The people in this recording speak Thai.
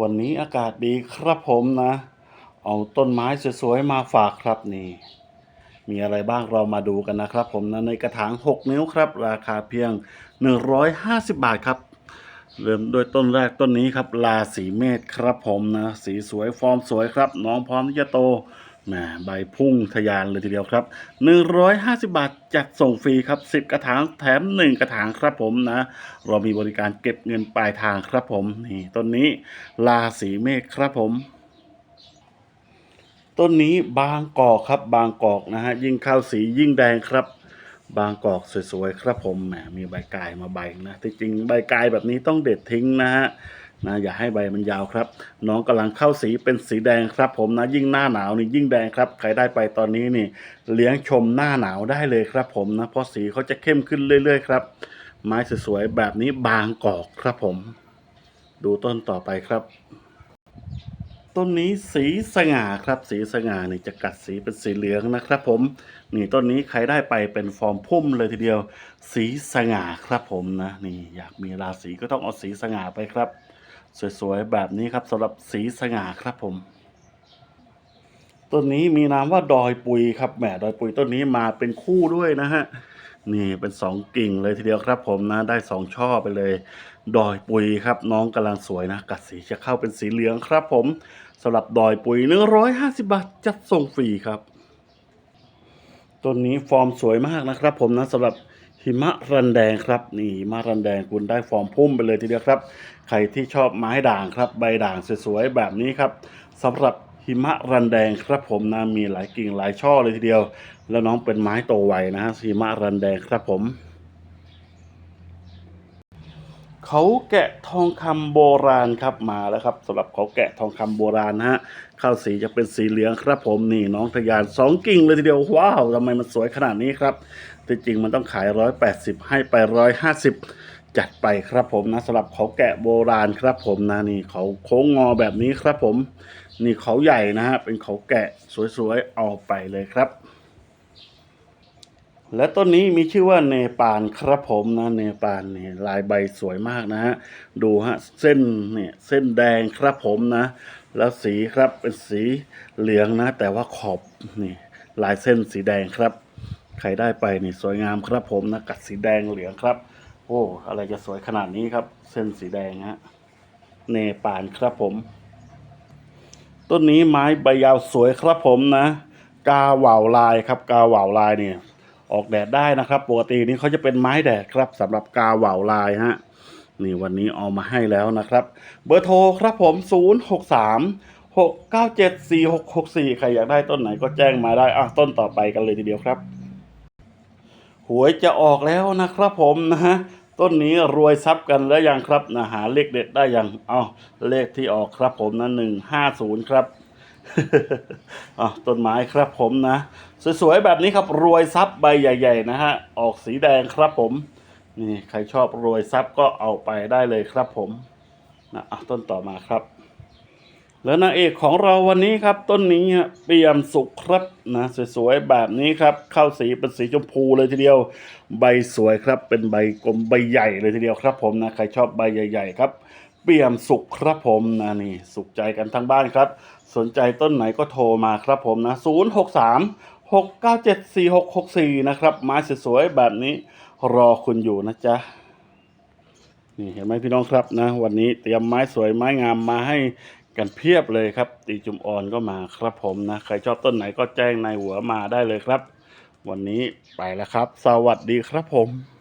วันนี้อากาศดีครับผมนะ เอาต้นไม้สวยๆมาฝากครับนี่ มีอะไรบ้างเรามาดูกันนะครับผมนะในกระถาง 6 นิ้วครับ ราคาเพียง 150 บาทครับ เริ่มด้วยต้นแรกต้นนี้ครับลาสีเมษครับผมนะ สีสวยฟอร์มสวยครับ น้องพร้อมที่จะโต แหมใบพุ่งทะยานเลยทีเดียวครับ 150 บาทจัดส่งฟรีครับ 10 กระถางแถม 1 กระถางครับผมนะ เรามีบริการเก็บเงินปลายทางครับผม นี่ต้นนี้ลาสีเมฆครับผม ต้นนี้บางกอกครับบางกอกนะฮะยิ่งข้าสียิ่งแดงครับ บางกอกสวยๆครับผมแหมมีใบกายมาใบนะที่จริงใบกายแบบนี้ต้องเด็ดทิ้งนะฮะ นะอย่าให้ใบมันยาวครับ น้องกำลังเข้าสีเป็นสีแดงครับ ผมนะยิ่งหน้าหนาวนี่ยิ่งแดงครับใครได้ไปตอนนี้นี่ เลี้ยงชมหน้าหนาวได้เลยครับผมนะเพราะสีเขาจะเข้มขึ้นเรื่อย ๆ ครับ ไม้สวยๆแบบนี้บางกอกครับผม ดูต้นต่อไปครับต้นนี้สีสง่าครับ สีสง่านี่จะกัดสีเป็นสีเหลืองนะครับ ผมนี่ต้นนี้ใครได้ไปเป็นฟอร์มพุ่มเลยทีเดียว สีสง่าครับผมนะนี่อยากมีราศีก็ต้องเอาสีสง่าไปครับ สวยๆ แบบนี้ครับสำหรับสีสง่าครับผม ต้นนี้มีนามว่าดอยปุยครับแหมดอยปุยต้นนี้มาเป็นคู่ด้วยนะฮะนี่เป็นสองกิ่งเลยทีเดียวครับ ผมนะได้สองช่อไปเลย ดอยปุยครับ น้องกำลังสวยนะ กัดสีจะเข้าเป็นสีเหลืองครับ ผมสำหรับดอยปุย150บาทจัดส่งฟรีครับต้นนี้ฟอร์มสวยมากนะครับ ผมนะสำหรับ หิมะรันแดงครับนี่หิมะรันแดงคุณได้ฟอร์มพุ่มไปเลยทีเดียวครับ ใครที่ชอบไม้ด่างครับ ใบด่างสวยๆแบบนี้ครับสำหรับหิมะรันแดงครับผมนะมีหลายกิ่งหลายช่อเลยทีเดียว แล้วน้องเป็นไม้โตไวนะฮะหิมะรันแดงครับผม เขาแกะทองคำโบราณครับมาแล้วครับสำหรับเขาแกะทองคำโบราณนะฮะข้าวสีจะเป็นสีเหลืองครับผมนี่น้องทะยานสองกิ่งเลยทีเดียวว้าวทำไมมันสวยขนาดนี้ครับที่จริงมันต้องขายร้อยแปดสิบให้ไปร้อยห้าสิบจัดไปครับผมนะสำหรับเขาแกะโบราณครับผมนะนี่เขาโค้งงอแบบนี้ครับผม นี่เขาใหญ่นะฮะเป็นเขาแกะสวยๆเอาไปเลยครับ และต้นนี้มีชื่อว่าเนปาลครับผมนะเนปาลเนี่ยลายใบสวยมากนะฮะดูฮะเส้นเนี่ยเส้นแดงครับผมนะ แล้วสีครับเป็นสีเหลืองนะ แต่ว่าขอบนี่ลายเส้นสีแดงครับ ใครได้ไปนี่สวยงามครับผมนะกัดสีแดงเหลืองครับ โอ้อะไรจะสวยขนาดนี้ครับ เส้นสีแดงฮะเนปาลครับผม ต้นนี้ไม้ใบยาวสวยครับผมนะ กาเหว่าลายครับ กาเหว่าลายเนี่ย ออกแดดได้นะครับ ปกตินี้เขาจะเป็นไม้แดดครับสำหรับกาเหว่าลายฮะนี่วันนี้เอามาให้แล้วนะครับ เบอร์โทรครับผม 0 6 3 6 9 7 4 6 6 4 ใครอยากได้ต้นไหนก็แจ้งมาได้อะต้นต่อไปกันเลยทีเดียวครับ หวยจะออกแล้วนะครับผมนะฮะต้นนี้รวยทรัพย์กันแล้วยังครับนะหาเลขเด็ดได้ยังเอาเลขที่ออกครับผมนะหนึ่งห้าศูนย์ครับ อะต้นไม้ครับผมนะ สวยๆแบบนี้ครับรวยทรัพย์ใบใหญ่ ๆ นะฮะ ออกสีแดงครับผม นี่ใครชอบรวยทรัพย์ก็เอาไปได้เลยครับผมนะอะต้นต่อมาครับ แล้วนางเอกของเราวันนี้ครับ ต้นนี้ฮะเปี่ยมสุขครับนะสวยๆแบบนี้ครับ เข้าสีเป็นสีชมพูเลยทีเดียว ใบสวยครับ เป็นใบกลมใบใหญ่เลยทีเดียวครับ ผมนะใครชอบใบใหญ่ ๆ ครับ เปี่ยมสุขครับผมนะนี่สุขใจกันทั้งบ้านครับ สนใจต้นไหนก็โทรมาครับผมนะ 0 6 3 6 9 7 4 6 6 4 นะครับไม้สวยๆแบบนี้รอคุณอยู่นะจ๊ะ นี่เห็นไหมพี่น้องครับนะ วันนี้เตรียมไม้สวยไม้งามมาให้กันเพียบเลยครับ ตีจุมอ่อนก็มาครับผมนะ ใครชอบต้นไหนก็แจ้งในหัวมาได้เลยครับ วันนี้ไปแล้วครับ สวัสดีครับผม